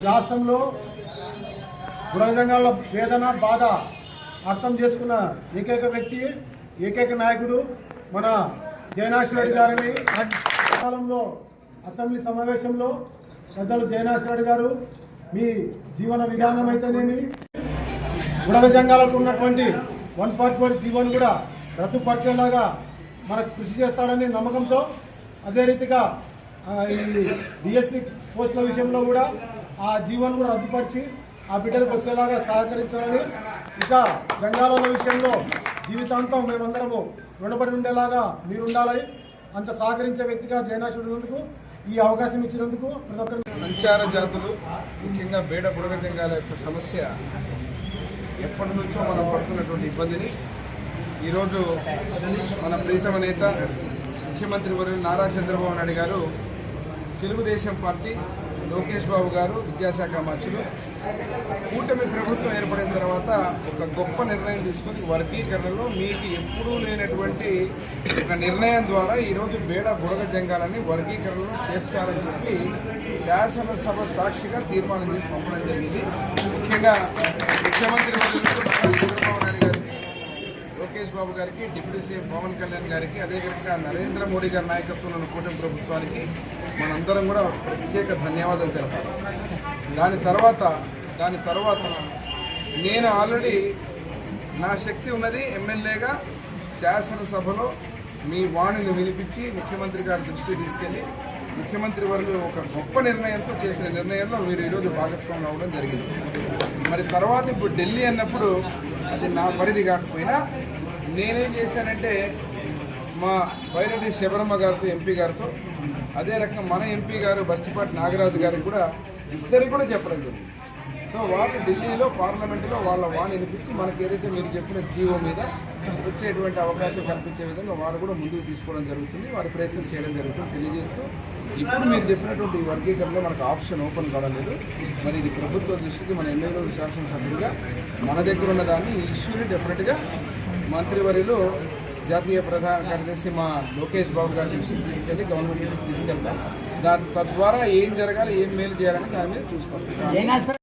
రాష్ట్రంలో బుడగజంగాల వేదన బాధ అర్థం చేసుకున్న ఏకైక వ్యక్తి ఏకైక నాయకుడు మన జయనాక్ష రెడ్డి గారిని. కాలంలో అసెంబ్లీ సమావేశంలో పెద్దలు జయనాక్ష రెడ్డి గారు మీ జీవన విధానం అయితేనేమి? బుడగజంగాలకు ఉన్నటువంటి వన్ ఫార్టీ ఫోర్ జీవోని కూడా రద్దుపరిచేలాగా మనకు కృషి చేస్తాడని నమ్మకంతో అదే రీతిగా ఈ డిఎస్సి పోస్టుల విషయంలో కూడా ఆ జీవోని కూడా రద్దుపరిచి ఆ బిడ్డలకు వచ్చేలాగా సహకరించాలని ఇక జంగారాల విషయంలో జీవితాంతం మేమందరము రుణపడి ఉండేలాగా మీరు ఉండాలని అంత సహకరించే వ్యక్తిగా జయనాథుడు ఈ అవకాశం ఇచ్చినందుకు ప్రతి ఒక్కరు సంచార జాతులు ముఖ్యంగా బేడ బుడగజంగాల యొక్క సమస్య ఎప్పటి నుంచో మనం పడుతున్నటువంటి ఇబ్బందిని. ఈరోజు మన ప్రీతమ నేత ముఖ్యమంత్రి వర్యులు నారా చంద్రబాబు నాయుడు గారు తెలుగుదేశం పార్టీ లోకేష్ బాబు గారు విద్యాశాఖ మంత్రులు. కూటమి ప్రభుత్వం ఏర్పడిన తర్వాత ఒక గొప్ప నిర్ణయం తీసుకుని వర్గీకరణలో మీకు ఎప్పుడూ లేనటువంటి ఒక నిర్ణయం ద్వారా ఈరోజు బేడ బుడగ జంగాలని వర్గీకరణలో చేర్చాలని చెప్పి శాసనసభ సాక్షిగా తీర్మానం చేసి పంపడం జరిగింది. ముఖ్యంగా ముఖ్యమంత్రి బాబు గారికి డిప్యూటీ సీఎం పవన్ కళ్యాణ్ గారికి అదేవిధంగా నరేంద్ర మోడీ గారి నాయకత్వంలో ఉన్న కూటమి ప్రభుత్వానికి మనందరం కూడా ప్రత్యేక ధన్యవాదాలు తెలపాలి దాని తర్వాత దాని తర్వాత నేను ఆల్రెడీ నా శక్తి ఉన్నది ఎమ్మెల్యేగా శాసనసభలో మీ వాణిని వినిపించి ముఖ్యమంత్రి గారి దృష్టికి తీసుకెళ్ళి ముఖ్యమంత్రి వారు ఒక గొప్ప నిర్ణయంతో చేసిన నిర్ణయంలో మీరు ఈరోజు భాగస్వామ్యం అవ్వడం జరిగింది. మరి తర్వాత ఇప్పుడు ఢిల్లీ అన్నప్పుడు అది నా పరిధి కాకపోయినా నేనేం చేశానంటే మా బైరెడ్డి శబరమ్మ గారితో ఎంపీ గారితో అదే రకంగా మన ఎంపీ గారు బస్తిపాటి నాగరాజు గారికి కూడా ఇద్దరికి కూడా చెప్పడం జరిగింది. సో వాళ్ళు ఢిల్లీలో పార్లమెంటులో వాళ్ళ వాణి వినిపించి మనకి ఏదైతే మీరు చెప్పిన జీవో మీద వచ్చేటువంటి అవకాశం కల్పించే విధంగా వారు కూడా ముందుకు తీసుకోవడం జరుగుతుంది. వారి ప్రయత్నం చేయడం జరుగుతుంది. తెలియజేస్తూ ఇప్పుడు మీరు చెప్పినటువంటి వర్గీకరణలో మనకు ఆప్షన్ ఓపెన్ కావడం మరి ఇది ప్రభుత్వ దృష్టికి మన ఎమ్మెల్యేలు శాసనసభ్యులుగా మన దగ్గర ఉన్న దాన్ని ఈ ఇష్యూని డెఫినెట్గా మంత్రివర్యులు జాతీయ ప్రధాన కార్యదర్శి మా లోకేష్ బాబు గారి దృష్టికి తీసుకెళ్ళి గవర్నమెంట్ తీసుకెళ్తాం. దాని తద్వారా ఏం జరగాలి ఏం మేలు చేయాలని దాని మీద చూస్తాం.